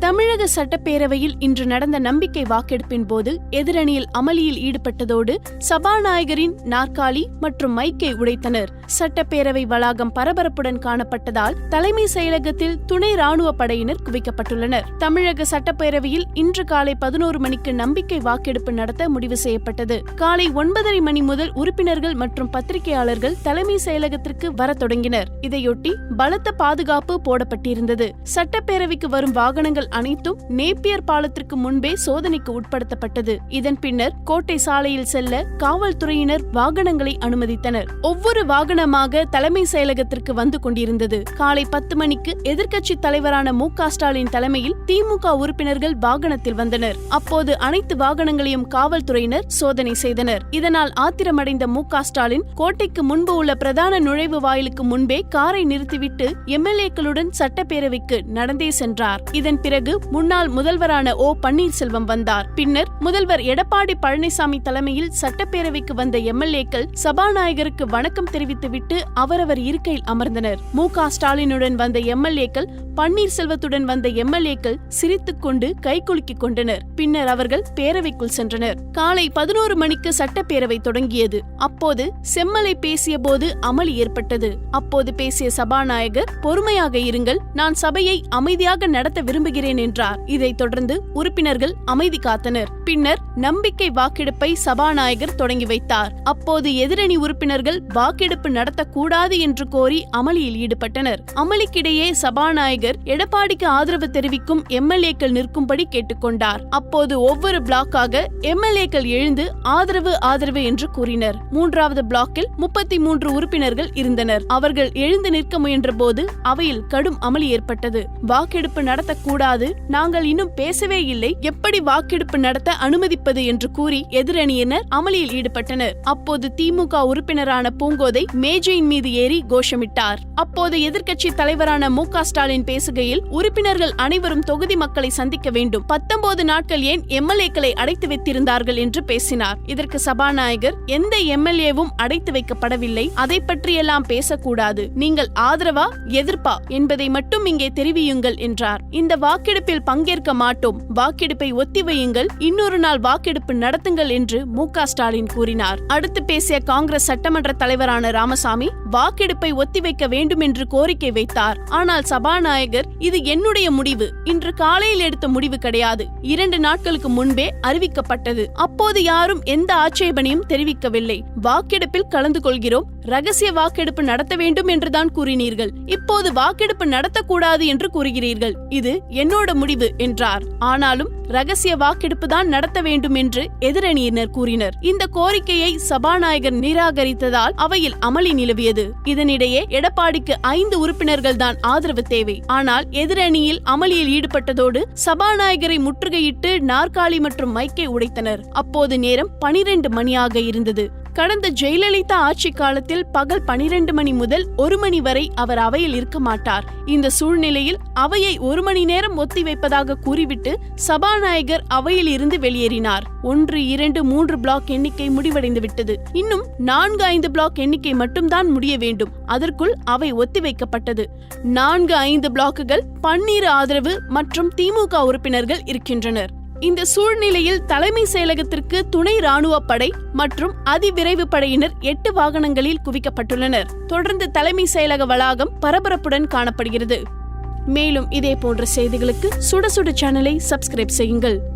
தமிழக சட்டப்பேரவையில் இன்று நடந்த நம்பிக்கை வாக்கெடுப்பின் போது எதிரணியில் அமளியில் ஈடுபட்டதோடு சபாநாயகரின் நாற்காலி மற்றும் மைக்கை உடைத்தனர். சட்டப்பேரவை வளாகம் பரபரப்புடன் காணப்பட்டதால் தலைமை செயலகத்தில் துணை ராணுவ படையினர் குவிக்கப்பட்டுள்ளனர். தமிழக சட்டப்பேரவையில் இன்று காலை பதினோரு மணிக்கு நம்பிக்கை வாக்கெடுப்பு நடத்த முடிவு செய்யப்பட்டது. காலை ஒன்பதரை மணி முதல் உறுப்பினர்கள் மற்றும் பத்திரிகையாளர்கள் தலைமை செயலகத்திற்கு வர தொடங்கினர். இதையொட்டி பலத்த பாதுகாப்பு போடப்பட்டிருந்தது. சட்டப்பேரவைக்கு வரும் வாகனங்கள் அனைத்தும் நேப்பியர் பாலத்திற்கு முன்பே சோதனைக்கு உட்படுத்தப்பட்டது. இதன் பின்னர் கோட்டை சாலையில் செல்ல காவல்துறையினர் வாகனங்களை அனுமதித்தனர். ஒவ்வொரு வாகனமாக தலைமை செயலகத்திற்கு வந்து கொண்டிருந்தது. காலை பத்து மணிக்கு எதிர்க்கட்சி தலைவரான மு ஸ்டாலின் தலைமையில் திமுக உறுப்பினர்கள் வாகனத்தில் வந்தனர். அப்போது அனைத்து வாகனங்களையும் காவல்துறையினர் சோதனை செய்தனர். இதனால் ஆத்திரமடைந்த மு ஸ்டாலின் கோட்டைக்கு முன்பு உள்ள பிரதான நுழைவு வாயிலுக்கு முன்பே காரை நிறுத்திவிட்டு எம்எல்ஏக்களுடன் சட்டப்பேரவைக்கு நடந்தே சென்றார். இதன் பிறகு முன்னாள் முதல்வரான ஓ பன்னீர்செல்வம் வந்தார். பின்னர் முதல்வர் எடப்பாடி பழனிசாமி தலைமையில் சட்டப்பேரவைக்கு வந்த எம்எல்ஏக்கள் சபாநாயகருக்கு வணக்கம் தெரிவித்துவிட்டு அவரவர் இருக்கையில் அமர்ந்தனர். மு க ஸ்டாலினுடன் வந்த எம்எல்ஏக்கள் பன்னீர்செல்வத்துடன் வந்த எம்எல்ஏக்கள் சிரித்துக் கொண்டு கைகுலுக்கிக் கொண்டனர். பின்னர் அவர்கள் பேரவைக்குள் சென்றனர். காலை பதினோரு மணிக்கு சட்டப்பேரவை தொடங்கியது. அப்போது செம்மலை பேசிய போது அமளி ஏற்பட்டது. அப்போது பேசிய சபாநாயகர் பொறுமையாக இருங்கள். நான் சபையை அமைதியாக நடத்த விரும்புகிறேன் என்றார். இதைத் தொடர்ந்து உறுப்பினர்கள் அமைதி காத்தனர். பின்னர் நம்பிக்கை வாக்கெடுப்பை சபாநாயகர் தொடங்கி வைத்தார். அப்போது எதிரணி உறுப்பினர்கள் வாக்கெடுப்பு நடத்தக்கூடாது என்று கோரி அமளியில் ஈடுபட்டனர். அமளிக்கிடையே சபாநாயகர் எடப்பாடிக்கு ஆதரவு தெரிவிக்கும் எம்எல்ஏக்கள் நிற்கும்படி கேட்டுக்கொண்டார். அப்போது ஒவ்வொரு பிளாக்காக எம்எல்ஏக்கள் எழுந்து ஆதரவு ஆதரவு என்று கூறினர். மூன்றாவது பிளாக்கில் முப்பத்தி மூன்று உறுப்பினர்கள் இருந்தனர். அவர்கள் எழுந்து நிற்க முயன்ற போது அவையில் கடும் அமளி ஏற்பட்டது. வாக்கெடுப்பு நடத்தக்கூடாது நாங்கள் இன்னும் பேசவே இல்லை. எப்படி வாக்கெடுப்பு நடத்த அனுமதிப்பது என்று கூறி எதிரணியினர் அமளியில் ஈடுபட்டனர். அப்போது திமுக உறுப்பினரான பூங்கோதை மேஜையின் மீது ஏறி கோஷமிட்டார். அப்போது எதிர்க்கட்சி தலைவரான மு ஸ்டாலின் பேசுகையில் உறுப்பினர்கள் அனைவரும் தொகுதி மக்களை சந்திக்க வேண்டும். பத்தொன்பது நாட்கள் ஏன் எம்எல்ஏக்களை அடைத்து வைத்திருந்தார்கள் என்று பேசினார். இதற்கு சபாநாயகர் எந்த எம்எல்ஏவும் அடைத்து வைக்கப்படவில்லை. அதை பற்றியெல்லாம் பேசக்கூடாது. நீங்கள் ஆதரவா எதிர்ப்பா என்பதை மட்டும் இங்கே தெரிவியுங்கள் என்றார். இந்த வாக்கு வாக்கெடுப்பில் பங்கேற்க மாட்டோம். வாக்கெடுப்பை ஒத்திவையுங்கள். இன்னொரு நாள் வாக்கெடுப்பு நடத்துங்கள் என்று மு ஸ்டாலின் கூறினார். அடுத்து பேசிய காங்கிரஸ் சட்டமன்ற தலைவரான ராமசாமி வாக்கெடுப்பை ஒத்திவைக்க வேண்டும் என்று கோரிக்கை வைத்தார். ஆனால் சபாநாயகர் இது என்னுடைய முடிவு. இன்று காலையில் எடுத்த முடிவு கிடையாது. இரண்டு நாட்களுக்கு முன்பே அறிவிக்கப்பட்டது. அப்போது யாரும் எந்த ஆட்சேபனையும் தெரிவிக்கவில்லை. வாக்கெடுப்பில் கலந்து கொள்கிறோம். ரகசிய வாக்கெடுப்பு நடத்த வேண்டும் என்றுதான் கூறினீர்கள். இப்போது வாக்கெடுப்பு நடத்தக்கூடாது என்று கூறுகிறீர்கள். இது என்னோட முடிவு என்றார். ஆனாலும் ரகசிய வாக்கெடுப்பு தான் நடத்த வேண்டும் என்று எதிரணியினர் கூறினர். இந்த கோரிக்கையை சபாநாயகர் நிராகரித்ததால் அவையில் அமளி நிலவியது. இதனிடையே எடப்பாடிக்கு ஐந்து உறுப்பினர்கள் தான் ஆதரவு தேவை. ஆனால் எதிரணியில் அமளியில் ஈடுபட்டதோடு சபாநாயகரை முற்றுகையிட்டு நாற்காலி மற்றும் மைக்கை உடைத்தனர். அப்போது நேரம் பனிரெண்டு மணியாக இருந்தது. கடந்த ஜெயலலிதா ஆட்சி காலத்தில் பகல் பனிரெண்டு மணி முதல் ஒரு மணி வரை அவர் அவையில் இருக்க மாட்டார். இந்த சூழ்நிலையில் அவையை ஒரு மணி நேரம் ஒத்திவைப்பதாக கூறிவிட்டு சபாநாயகர் அவையில் இருந்து வெளியேறினார். ஒன்று இரண்டு மூன்று பிளாக் எண்ணிக்கை முடிவடைந்து விட்டது. இன்னும் நான்கு ஐந்து பிளாக் எண்ணிக்கை மட்டும்தான் முடிய வேண்டும். அதற்குள் அவை ஒத்திவைக்கப்பட்டது நான்கு ஐந்து பிளாக்குகள் பன்னீர் ஆதரவு மற்றும் திமுக உறுப்பினர்கள் இருக்கின்றனர். இந்த சூழ்நிலையில் தலைமை செயலகத்திற்கு துணை ராணுவ படை மற்றும் அதிவிரைவு படையினர் எட்டு வாகனங்களில் குவிக்கப்பட்டுள்ளனர். தொடர்ந்து தலைமை செயலக வளாகம் பரபரப்புடன் காணப்படுகிறது. மேலும் இதே போன்ற செய்திகளுக்கு சுட சுட சேனலை சப்ஸ்கிரைப் செய்யுங்கள்.